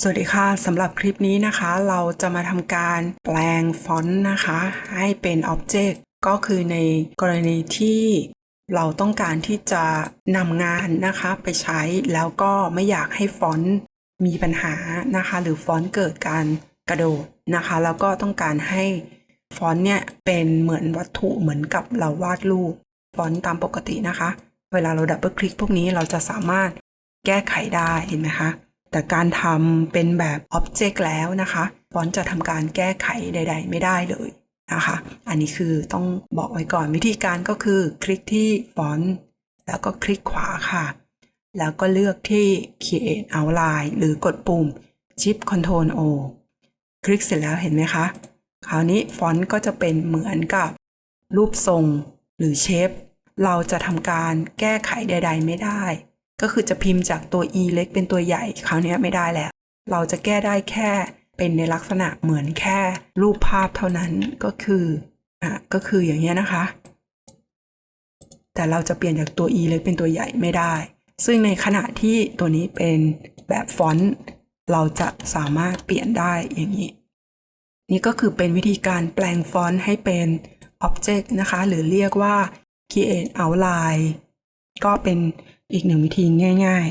สวัสดีค่ะสำหรับคลิปนี้นะคะ เราจะมาทำการแปลงฟอนต์นะคะ ให้เป็นอ็อบเจกต์ก็คือในกรณีที่เราต้องการที่จะนำงานนะคะไปใช้แล้วก็ไม่อยากให้ฟอนต์มีปัญหานะคะ หรือฟอนต์เกิดการกระโดดนะคะ แล้วก็ต้องการให้ฟอนต์เนี่ยเป็นเหมือนวัตถุเหมือนกับเราวาดรูปฟอนต์ตามปกตินะคะ เวลาเราดับเบิลคลิกพวกนี้เราจะสามารถแก้ไขได้เห็นไหมคะ แต่การทำเป็นแบบ Object แล้วนะคะฟอนต์จะทำการแก้ไขใด ๆ ไม่ได้เลยนะคะ อันนี้คือต้องบอกไว้ก่อนวิธีการก็คือคลิกที่ฟอนต์แล้วก็คลิกขวาค่ะ แล้วก็เลือกที่ Create Outline หรือกดปุ่ม Shift Ctrl O คลิกเสร็จแล้วเห็นไหมคะ คราวนี้ฟอนต์ก็จะเป็นเหมือนกับรูปทรงหรือเชฟ เราจะทำการแก้ไขใด ๆ ไม่ได้ ก็คือจะพิมพ์จากตัว e เล็กเป็นตัวใหญ่คราวนี้ไม่ได้แล้ว เราจะแก้ได้แค่เป็นในลักษณะเหมือนแค่รูปภาพเท่านั้นก็คืออะก็คืออย่างเงี้ยนะคะ แต่เราจะเปลี่ยนจากตัว e เล็กเป็นตัวใหญ่ไม่ได้ ซึ่งในขณะที่ตัวนี้เป็นแบบฟอนต์เราจะสามารถเปลี่ยนได้อย่างนี้ นี่ก็คือเป็นวิธีการแปลงฟอนต์ให้เป็น Object นะคะ หรือเรียกว่า Create Outline ก็เป็นอีกหนึ่งวิธีง่าย